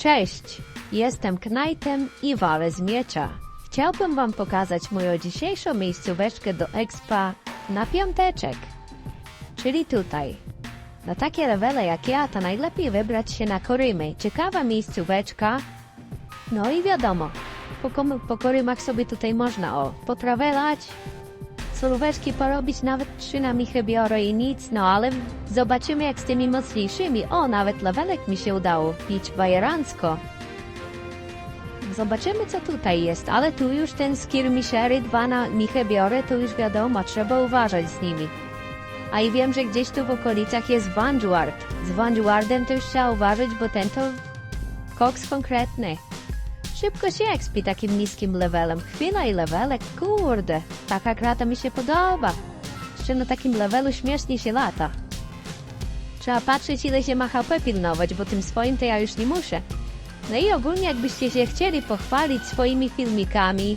Cześć, jestem Knajtem i walę z miecza. Chciałbym wam pokazać moją dzisiejszą miejscóweczkę do expa na piąteczek. Czyli tutaj. Na takie levele jak ja, to najlepiej wybrać się na Korymy. Ciekawa miejscóweczka. No i wiadomo, po, po Korymach sobie tutaj można o, potrawelać, solóweczki porobić, nawet trzy na michę biorę i nic, no ale zobaczymy jak z tymi mocniejszymi. O, nawet levelek mi się udało pić bajerancko. Zobaczymy co tutaj jest, ale tu już ten skirmishery dwa na michę biorę, to już wiadomo, trzeba uważać z nimi. A i wiem, że gdzieś tu w okolicach jest Vanguard. Z Vanguardem to już trzeba uważać, bo ten to koks konkretny. Szybko się expi takim niskim levelem. Chwila i levelek, kurde. Taka krata mi się podoba. Jeszcze na takim levelu śmiesznie się lata. Trzeba patrzeć ile się ma HP pilnować, bo tym swoim to ja już nie muszę. No i ogólnie jakbyście się chcieli pochwalić swoimi filmikami,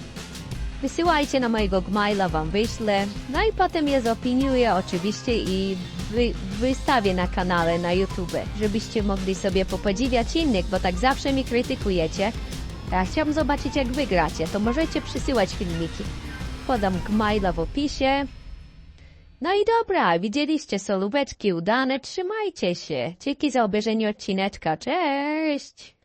wysyłajcie na mojego Gmaila, wam wyślę. No i potem je zopiniuję oczywiście i wy, wystawię na kanale na YouTube, żebyście mogli sobie popodziwiać innych, bo tak zawsze mi krytykujecie. Ja chciałam zobaczyć jak wygracie, to możecie przysyłać filmiki. Podam Gmaila w opisie. No i dobra, widzieliście solubeczki udane, trzymajcie się. Dzięki za obejrzenie odcineczka, cześć!